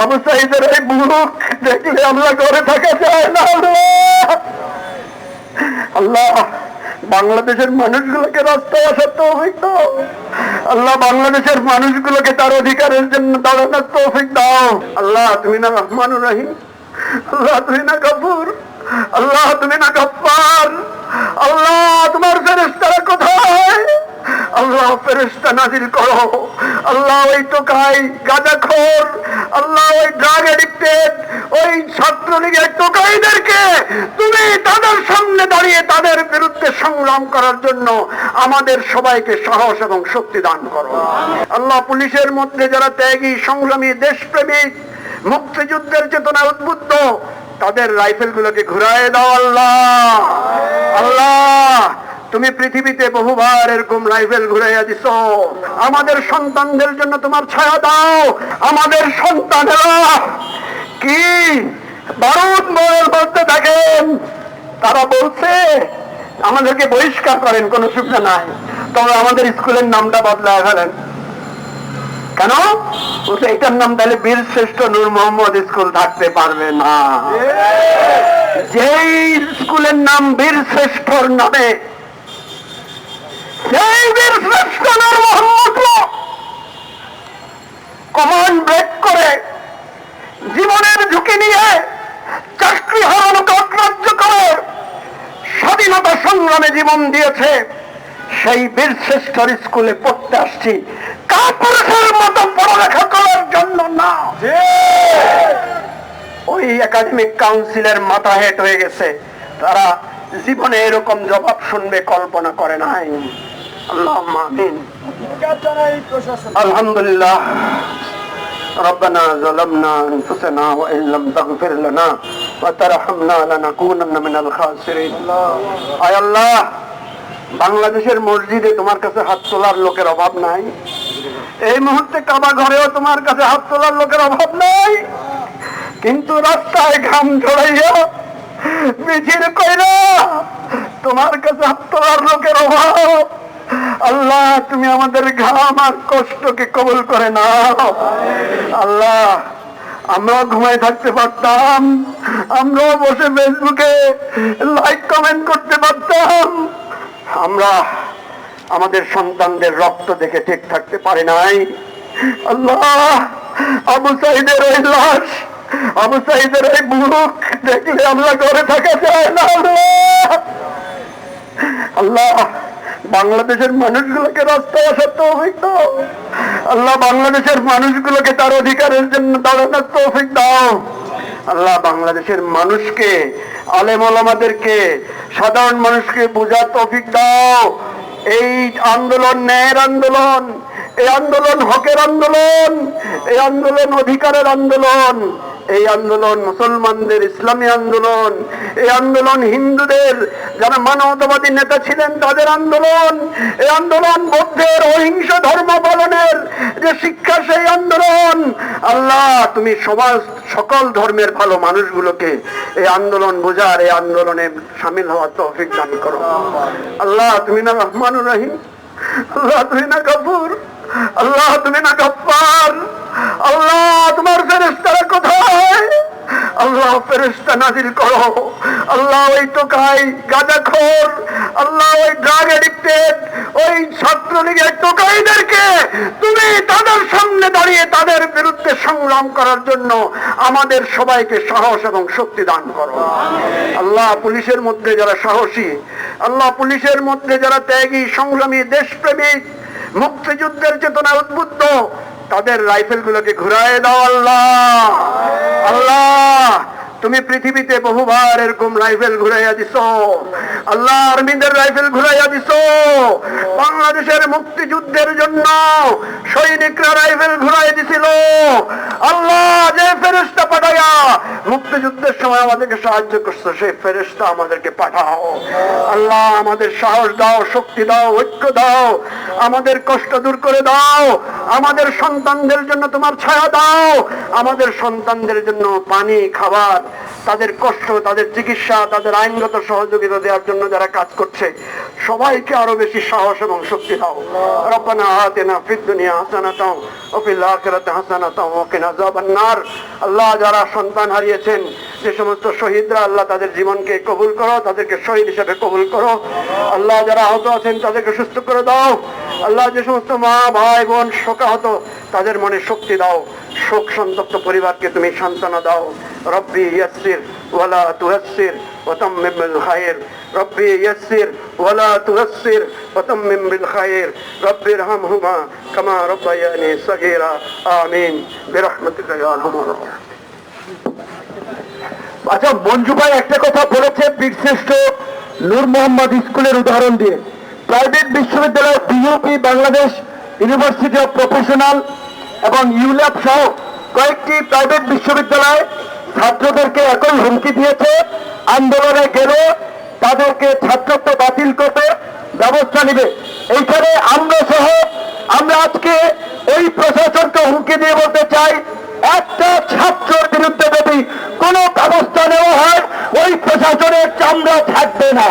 এই বুক দেখলে থাকা যায় না আল্লাহ। বাংলাদেশের মানুষগুলোকে আসার আল্লাহ, বাংলাদেশের মানুষগুলোকে তার অধিকারের জন্য দাঁড়ানোর তৌফিক দাও। আল্লাহ, তুমি না রহমানুর রহিম। আল্লাহ, তুমি না গফুর। আল্লাহ, তুমি না গফার আল্লাহ, তোমার ফেরেস্তারা কোথায়? আল্লাহ ফেরেস্তা নাজিল করো। আল্লাহ ওই টোকাই গাঁজাখোর, আল্লাহ ওই ড্রাগ এডিক্টেড ওই ছাত্রলীগের টোকাইদেরকে তুমি তাদের সামনে দাঁড়িয়ে তাদের বিরুদ্ধে সংগ্রাম করার জন্য আমাদের সবাইকে সাহস এবং শক্তি দান করো। আল্লাহ পুলিশের মধ্যে যারা ত্যাগী, সংগ্রামী, দেশপ্রেমিক, মুক্তিযুদ্ধের চেতনা উদ্বুদ্ধ, তাদের রাইফেলগুলোকে ঘুরায় দাও আল্লাহ। আল্লাহ তুমি পৃথিবীতে বহুবার এরকম রাইফেল ঘুরাইয়া দিছ আমাদের সন্তানদের জন্য তোমার ছায়া দাও আমাদের সন্তানেরা কি বারুদ মরের মধ্যে থাকেন তারা বলছে আমাদেরকে বহিষ্কার করেন কোনো সুবিধা নাই। তবে আমাদের স্কুলের নামটা বদলায় ফেলেন। কেন? বলছে এটার নাম তাহলে বীর শ্রেষ্ঠ নূর মোহাম্মদ স্কুল থাকতে পারবে না। যেই স্কুলের নাম বীর শ্রেষ্ঠর নামে জীবন দিয়েছে, সেই বীর স্কুলে পড়তে আসছি। কাপুরুষের মতো পড়ালেখা করার জন্য না। ওই একাডেমিক কাউন্সিলের মাথা হেট হয়ে গেছে। তারা জীবনে এরকম জবাব শুনবে, কল্পনা করে নাই। আল্লাহ আমিন আলহামদুলিল্লাহ ربنا ظلمنا انفسنا وان لم تغفر لنا وترحمنا لنكونن من الخاسرين আয় আল্লাহ বাংলাদেশের মসজিদে তোমার কাছে হাত তোলার লোকের অভাব নাই এই মুহূর্তে কাবা ঘরেও তোমার কাছে হাত তোলার লোকের অভাব নাই কিন্তু রাস্তায় ঘাম ঝরাইয়া মিছিল কইরা তোমার কাছে হাত তোলার লোকের অভাব আল্লাহ, তুমি আমাদের ঘাম আর কষ্টকে কবুল করে নাও। আল্লাহ, আমরাও ঘুমায় থাকতে পারতাম। আমরাও বসে ফেসবুকে লাইক কমেন্ট করতে পারতাম। আমরা আমাদের সন্তানদের রক্ত দেখে ঠিক থাকতে পারি নাই। আল্লাহ, আবু সাইদের ওই লাশ, আবু সাইদের ওই বুক দেখলে আমরা ঘরে থাকা যায় না। আল্লাহ আল্লাহ বাংলাদেশের মানুষগুলোকে রাস্তায় আসার তৌফিক দাও আল্লাহ বাংলাদেশের মানুষগুলোকে তার অধিকারের জন্য দাঁড়ানোর তৌফিক দাও। আল্লাহ বাংলাদেশের মানুষকে, আলেম ওলামাদেরকে, সাধারণ মানুষকে বোঝার তৌফিক দাও। এই আন্দোলন ন্যায়ের আন্দোলন, এই আন্দোলন হকের আন্দোলন, এই আন্দোলন অধিকারের আন্দোলন। এই আন্দোলন মুসলমানদের, ইসলামী আন্দোলন, এই আন্দোলন হিন্দুদের, যারা মানবতাবাদী নেতা ছিলেন তাদের আন্দোলন। এই আন্দোলন বৌদ্ধের অহিংস ধর্ম পালনের যে শিক্ষা, সেই আন্দোলন। আল্লাহ, তুমি সমাজ সকল ধর্মের ভালো মানুষগুলোকে এই আন্দোলন বোঝার, এই আন্দোলনে সামিল হওয়ার তৌফিক দান করো। আল্লাহ, তুমি না রহমানুর রহিম। আল্লাহ, তুমি না গফুর। আল্লাহ, তুমি না গফার আল্লাহ, তোমার ফেরেস্তারা কোথায়? আল্লাহ ফেরেস্তা নাজিল করো। আল্লাহ ওই টোকাই গাঁজাখোর, আল্লাহ ওই ড্রাগ এডিক্টেড ওই ছাত্রলীগের টোকাইদেরকে তুমি তাদের সামনে দাঁড়িয়ে তাদের বিরুদ্ধে সংগ্রাম করার জন্য আমাদের সবাইকে সাহস এবং শক্তি দান করো। আল্লাহ পুলিশের মধ্যে যারা সাহসী, আল্লাহ পুলিশের মধ্যে যারা ত্যাগী, সংগ্রামী, দেশপ্রেমিক, মুক্তিযুদ্ধের চেতনা উদ্বুদ্ধ, তাদের রাইফেল গুলোকে ঘুরায় দাও আল্লাহ। তুমি পৃথিবীতে বহুবার এরকম রাইফেল ঘুরাইয়া দিছ। আল্লাহ আর্মিদের রাইফেল ঘুরাইয়া দিছ। বাংলাদেশের মুক্তিযুদ্ধের জন্য সৈনিকরা রাইফেল ঘুরাই দিছিল। আল্লাহ যে পাঠাইয়া মুক্তিযুদ্ধের সময় আমাদেরকে সাহায্য করছ, সেই ফেরেস্তা আমাদেরকে পাঠাও। আল্লাহ, আমাদের সাহস দাও, শক্তি দাও, ঐক্য দাও, আমাদের কষ্ট দূর করে দাও, আমাদের সন্তানদের জন্য তোমার ছায়া দাও, আমাদের সন্তানদের জন্য পানি, খাবার তাদের কষ্ট, তাদের চিকিৎসা, তাদের আইনগত সহযোগিতা দেওয়ার জন্য যারা কাজ করছে, সবাইকে আরও বেশি সাহস এবং শক্তি দাও। রব্বানা আতিনা ফিদ দুনিয়া হাসানাতাও ওয়া ফিল আখিরাতি হাসানাতাও ওয়া কিনা আযাবান আল্লাহ যারা সন্তান হারিয়েছেন, যে সমস্ত শহীদরা আল্লাহ তাদের জীবনকে কবুল করো, তাদেরকে শহীদ হিসেবে কবুল করো। আল্লাহ যারা আহত আছেন, তাদেরকে সুস্থ করে দাও। আল্লাহ যে সমস্ত মা, ভাই, বোন, শোকাহত তাদের মনে শক্তি দাও শোক সন্তপ্ত পরিবারকে তুমি সান্ত্বনা দাও রব্বি ইয়াসির ওয়ালা তুয়াসির وتمم بالخير ربي يسر ولا تغسر وتمم بالخير ربي ارحمهما كما ربياني صغيرا آمين برحمتك يا ارحم الراحمين আচ্ছা মঞ্জু ভাই একটা কথা বলেছে বীরশ্রেষ্ঠ নূর মোহাম্মদ স্কুলের উদাহরণ দিয়ে প্রাইভেট বিশ্ববিদ্যালয় BUP Bangladesh university of professional এবং ইউল্যাব সহ কয়েকটি প্রাইভেট বিশ্ববিদ্যালয় ছাত্রদেরকে একই হুমকি দিয়েছে। আন্দোলনে গেলে তাদেরকে ছাত্রত্ব বাতিল করতে ব্যবস্থা নেবে। এইখানে আমরা সহ আমরা আজকে ওই প্রশাসনকে হুমকি দিয়ে বলতে চাই, একটা ছাত্রের বিরুদ্ধে যদি কোনো ব্যবস্থা নেওয়া হয়, ওই প্রশাসনের চামড়া থাকবে না।